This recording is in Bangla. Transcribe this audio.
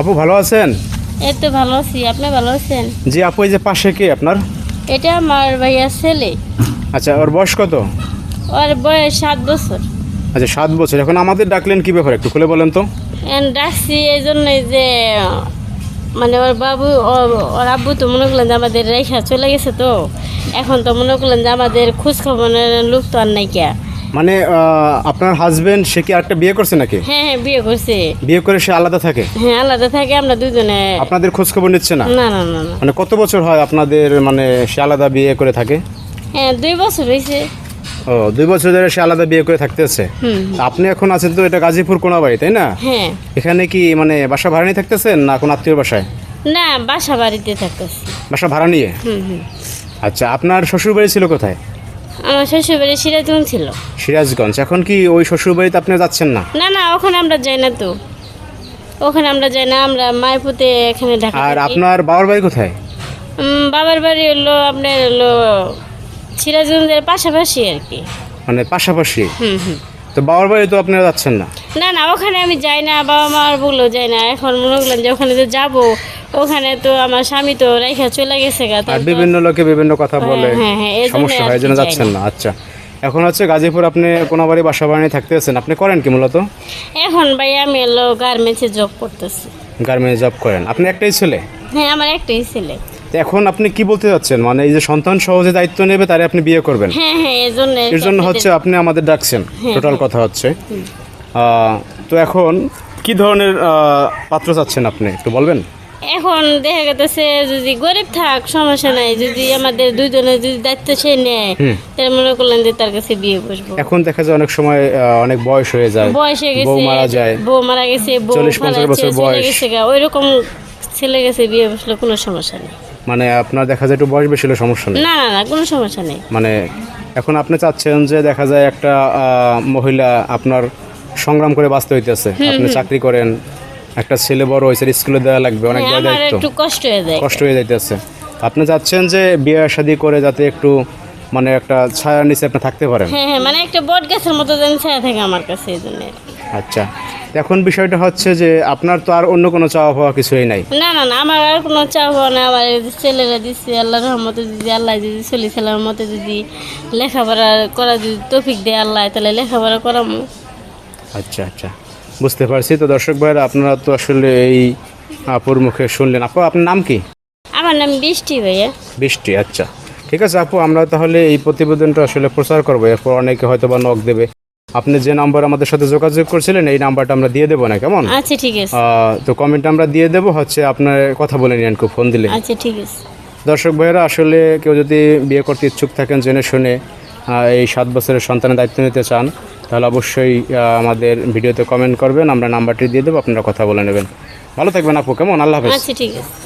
আপু ভালো আছেন? এই তো ভালো আছি। আপনি ভালো আছেন? জি আপু এই যে পাশে কে আপনার? এটা আমার ভাইয়ার ছেলে। আচ্ছা ওর বয়স কত? ওর বয়স সাত বছর। আচ্ছা সাত বছর। এখন আমাদের ডাকলেন কি ব্যাপার? একটু খুলে বলেন তো। ডাকছি এই জন্যই যে মানে ওর বাবু ওর আব্বু তো মনে করলেন যে আমাদের রেখা চলে গেছে তো। এখন তো মনে করলেন যে আমাদের খোঁজ খবরের লোক তো আর নাই কে। মানে আপনার হাজবেন্ড সে কি আরেকটা বিয়ে করছে নাকি? হ্যাঁ হ্যাঁ বিয়ে করছে। বিয়ে করে সে আলাদা থাকে? হ্যাঁ আলাদা থাকে আমরা দুজনে আপনাদের খোঁজ খবর নিচ্ছে না? না না না মানে কত বছর হয় আপনাদের মানে সে আলাদা বিয়ে করে থাকে? হ্যাঁ দুই বছর হয়েছে ও দুই বছর ধরে সে আলাদা বিয়ে করে থাকতেছে আপনি এখন আছেন তো এটা গাজীপুর কোনাবাড়ি তাই না? হ্যাঁ। এখানে কি মানে বাসা ভাড়া নিয়ে থাকতেছেন না কোন আত্মীয় বাসায়? না বাসা বাড়িতে থাকতেছি। বাসা ভাড়া নিয়ে? আচ্ছা আপনার শ্বশুর বাড়ি ছিল কোথায়? আমার শ্বশুর বাড়ি সিরাজগঞ্জ ছিল। সিরাজগঞ্জ। এখন কি ওই শ্বশুরবাড়িতে আপনি যাচ্ছেন না? না না ওখানে আমরা যাই না তো। ওখানে আমরা যাই না আমরা মায়াপুতে এখানে ঢাকা আর থাকি। আপনার বাবার বাড়ি কোথায়? উম, বাবার বাড়ি হলো আপনার হলো সিরাজগঞ্জের পাশাপাশি আর কি। মানে পাশাপাশি? হুম হুম। তো বাবার বাড়ি তো আপনারা যাচ্ছেন না? না না ওখানে আমি যাই না বাবা মা আর বলল যাই না এখন মনে করলাম যে ওখানে যে যাব। ওখানে তো আমার স্বামী তো রেখা চলে গেছে আর বিভিন্ন লোকে বিভিন্ন কথা বলে হ্যাঁ, হ্যাঁ, সমস্যা হয় জন্য যাচ্ছেন না আচ্ছা। এখন হচ্ছে গাজীপুর আপনি কোনো বাড়ি বাসা বাড়ি থাকতে আছেন? আপনি করেন কি মূলত? এখন ভাই আমি হলো গার্মেন্টসে জব করতেছি। গার্মেন্টস জব করেন। আপনি একটাই ছেলে? হ্যাঁ আমার একটাই ছেলে। এখন আপনি কি বলতে চাচ্ছেন মানে এই যে সন্তান সহজে দায়িত্ব নেবে তারে আপনি বিয়ে করবেন? হ্যাঁ হ্যাঁ এই জন্য এর জন্য হচ্ছে আপনি আমাদের ডাকছেন। হ্যাঁ, টোটাল কথা হচ্ছে। তো এখন কি ধরনের পাত্র চাচ্ছেন আপনি? একটু বলবেন। এখন দেখা গেছে যদি গরিব থাক সমস্যা নাই। যদি আমাদের দুজনে যদি দায়িত্ব সে নেয় তাহলে মনে করলেন যে তার কাছে বিয়ে বসবো। এখন দেখা যায় অনেক সময় অনেক বয়স হয়ে যায়। বয়স হয়ে গেছে বউ মারা যায়। বউ মারা গেছে বউ 40 50 বছর চলে বয়স। গেছে ওই রকম ছেলে গেছে বিয়ে বসলে কোনো সমস্যা নেই। মানে আপনার দেখা যায় একটু বয়স বেশি হলে সমস্যা নেই? না না না কোনো সমস্যা নেই। মানে এখন আপনি চাচ্ছেন যে দেখা যায় একটা আহ, মহিলা আপনার সংগ্রাম করে বাঁচতে হইতেছে। আপনি চাকরি করেন একটা ছেলে বড় হয়েছে স্কুলে দেওয়া লাগবে অনেক হ্যাঁ, দায়িত্ব। কষ্ট হয়ে যায়। কষ্ট হয়ে যাইতেছে। আপনি চাচ্ছেন যে বিয়ে শাদী করে যাতে একটু মানে একটা ছায়ার নিচে আপনি থাকতে পারেন? হ্যাঁ হ্যাঁ মানে একটা বট গাছের মতো যেন ছায়া থাকে আমার কাছে এই জন্য। আচ্ছা। এখন বিষয়টা হচ্ছে যে আপনার তো আর অন্য কোনো চাওয়া পাওয়া কিছুই নাই। না না না আমার আর কোনো চাপ না আমার এই যে ছেলেরা দিচ্ছে আল্লাহর রহমতে যদি আল্লাহ যদি চলি ছেলের মতে যদি লেখাপড়া করা যদি তফিক দেয় আল্লাহ তাহলে লেখাপড়া করামো। আচ্ছা আচ্ছা। বুঝতে পারছি তো দর্শক ভাইরা আপনারা তো আসলে এই আপুর মুখে শুনলেন। আপু আপনার নাম কি? আমার নাম বৃষ্টি ভাইয়া। বৃষ্টি আচ্ছা। ঠিক আছে আপু আমরা তাহলে এই প্রতিবেদনটা আসলে প্রচার করব। এরপর অনেকে হয়তো বা নক দেবে। আপনি যে নাম্বার আমাদের সাথে যোগাযোগ করছিলেন এই নাম্বারটা আমরা দিয়ে দেবো না কেমন? আচ্ছা ঠিক আছে। তো কমেন্ট আমরা দিয়ে দেবো হচ্ছে আপনার কথা বলে নিন খুব ফোন দিলে। আচ্ছা ঠিক আছে। দর্শক ভাইয়েরা আসলে কেউ যদি বিয়ে করতে ইচ্ছুক থাকেন জেনে শুনে এই সাত বছরের সন্তানের দায়িত্ব নিতে চান তাহলে অবশ্যই আমাদের ভিডিওতে কমেন্ট করবেন, আমরা নাম্বারটি দিয়ে দেবো, আপনারা কথা বলে নেবেন। ভালো থাকবেন আপু, কেমন? আল্লাহ হাফেজ। আচ্ছা ঠিক আছে।